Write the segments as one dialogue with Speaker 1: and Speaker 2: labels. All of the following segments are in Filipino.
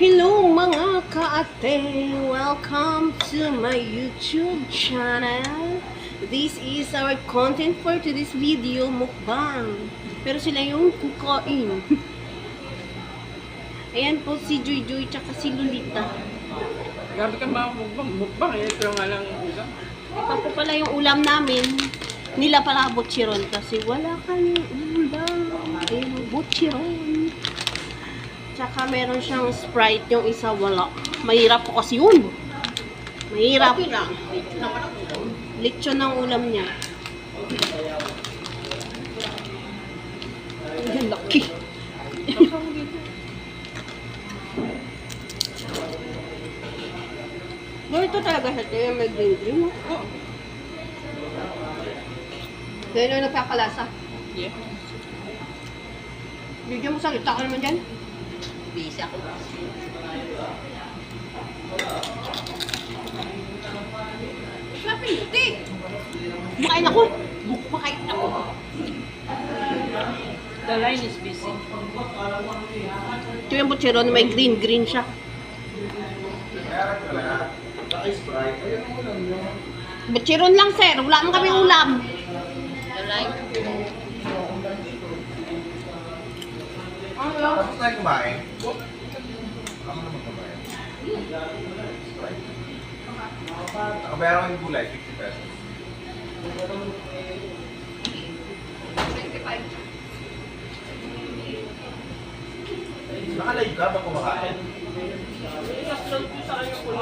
Speaker 1: Hello mga kaate! Welcome to my YouTube channel. This is our content for today's video, mukbang. Pero sila yung kukain. Ayan po si Joy Joy tsaka si Lolita.
Speaker 2: Grabe ka mga mukbang. Mukbang, eh. ito yung alang ulam.
Speaker 1: Ito po pala yung ulam namin. Nila pala butchiron kasi wala kami ulam. Ayun, butchiron. Tsaka meron siyang Sprite, yung isa wala. Mahirap po kasi yun. Mahirap.
Speaker 2: Okay lang.
Speaker 1: Lechon ng ulam niya. Ang laki. No, ito talaga sa tayo, may green green.
Speaker 2: Oh.
Speaker 1: Kaya na nagkakalasa.
Speaker 2: Yeah.
Speaker 1: Bigyan mo sa kita ka naman dyan.
Speaker 2: Busy ako.
Speaker 1: Sabi hindi. Kumakain ako. Kumakain ako.
Speaker 2: The line is busy.
Speaker 1: Ito yung butcheron, may green green siya. Butcheron lang sir, wala naman kami ulam.
Speaker 2: The line?
Speaker 3: Tapos tayo kumain. Ako naman kumain. Nakabayaran ko yung gulay, 50 pesos. Nakalive ka ba kumakain?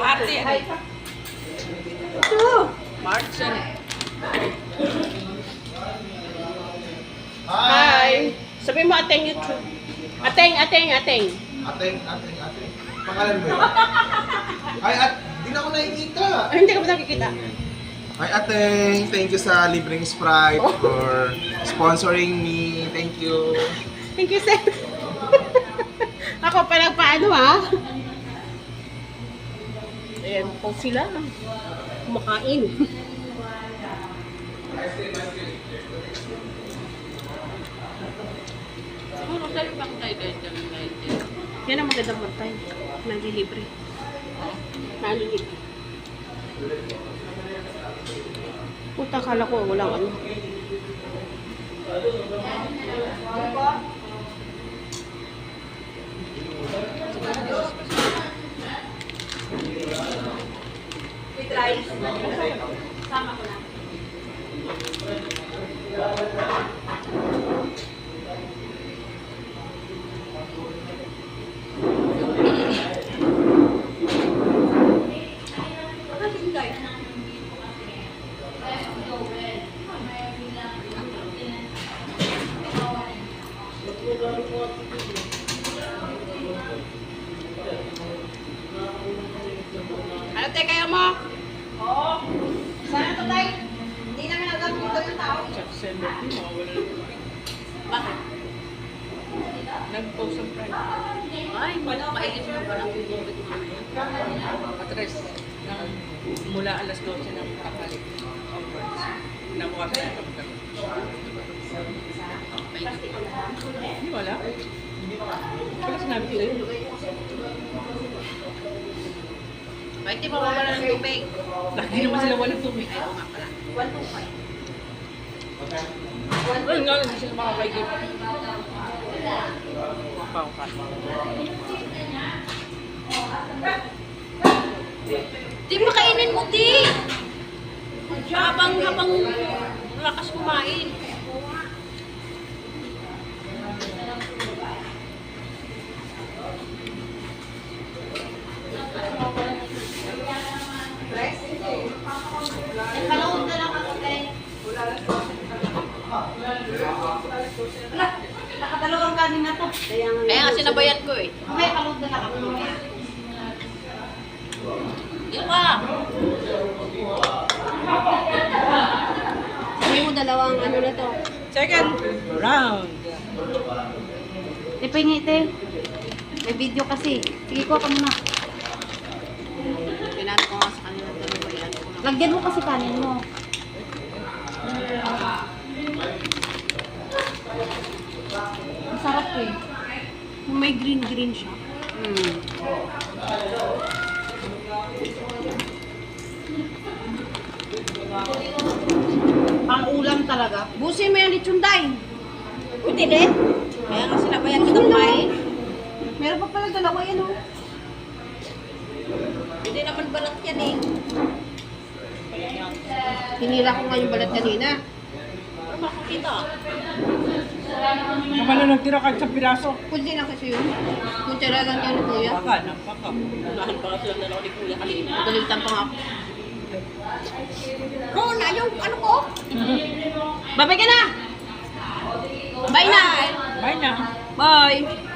Speaker 2: Ate, hi.
Speaker 1: Ito.
Speaker 2: March yan eh.
Speaker 1: Hi. Sabi mo ateng YouTube. Ateng, ateng, ateng.
Speaker 3: Ateng, ateng, ateng. Pangalan mo yun? Ay, at, di na ako nakikita.
Speaker 1: Ay, hindi ka ba nakikita?
Speaker 3: Hi, Ateng. Thank you sa libreng Sprite for sponsoring me. Thank you.
Speaker 1: Thank you, sir. Ako pa nagpaano ha. Ayan po sila. Kumakain.
Speaker 2: Siguro sa'yo bang tayo kami ngayon din?
Speaker 1: Yan ang magandang bantay. Nalilibre. Nalilibre. Puta, kala ko walang ano.
Speaker 2: Ano tayo kaya mo?
Speaker 1: Oo. Sana to tayo. Hindi namin alam dito yung tao.
Speaker 2: Check sender mo, mawala na. Bakit? Nag-post ang Friday. Ay, maigit mo ba ng bubukit mo? Atres, ng, mula alas 12 ng. Onwards. Nakuha sa ito. Hindi wala. Wala sinabi ko sa'yo.
Speaker 4: Bakit di mawawala ng tubig?
Speaker 2: Lagi naman sila walang tubig.
Speaker 4: Ay, oo nga pala.
Speaker 2: Well, nga, hindi sila makakaigip. Pangkat.
Speaker 4: Di makainin mo, di! Habang, habang lakas kumain. Kalawag na lang ako, te. Nakadalawang kanin na to.
Speaker 1: Kaya nga.
Speaker 4: Sinabayan ko eh.
Speaker 1: Okay, kalog na lang ako.
Speaker 4: Di ba?
Speaker 1: Sabi mo dalawang ano na to.
Speaker 2: Second round.
Speaker 5: Ipingi, te. May video kasi. Sige, kuha ka muna.
Speaker 1: Pinat ko nga sa kanila.
Speaker 5: Lagyan mo kasi kanin mo. Masarap eh.
Speaker 1: May green-green siya. Mm. Pang ulam talaga. Busin mo yung lechonday.
Speaker 4: Buti din. Kaya nga sinabayan kita kumain.
Speaker 1: Meron pa pala dalawa yan oh.
Speaker 4: Hindi naman balat yan eh.
Speaker 1: Hinila ko nga yung balat kanina.
Speaker 4: Pero makakita.
Speaker 2: Naman na nagtira kahit sa piraso.
Speaker 1: Kunti lang kasi yun. Kunti lang lang yan ni kuya.
Speaker 2: Baka na, baka.
Speaker 4: Unahan pa nga silang dalawa ni Kuya kanina.
Speaker 1: Magalitan pa nga ako.
Speaker 4: Oo na, yung ano ko?
Speaker 1: Babay ka na! Bye na!
Speaker 2: Bye na.
Speaker 1: Bye!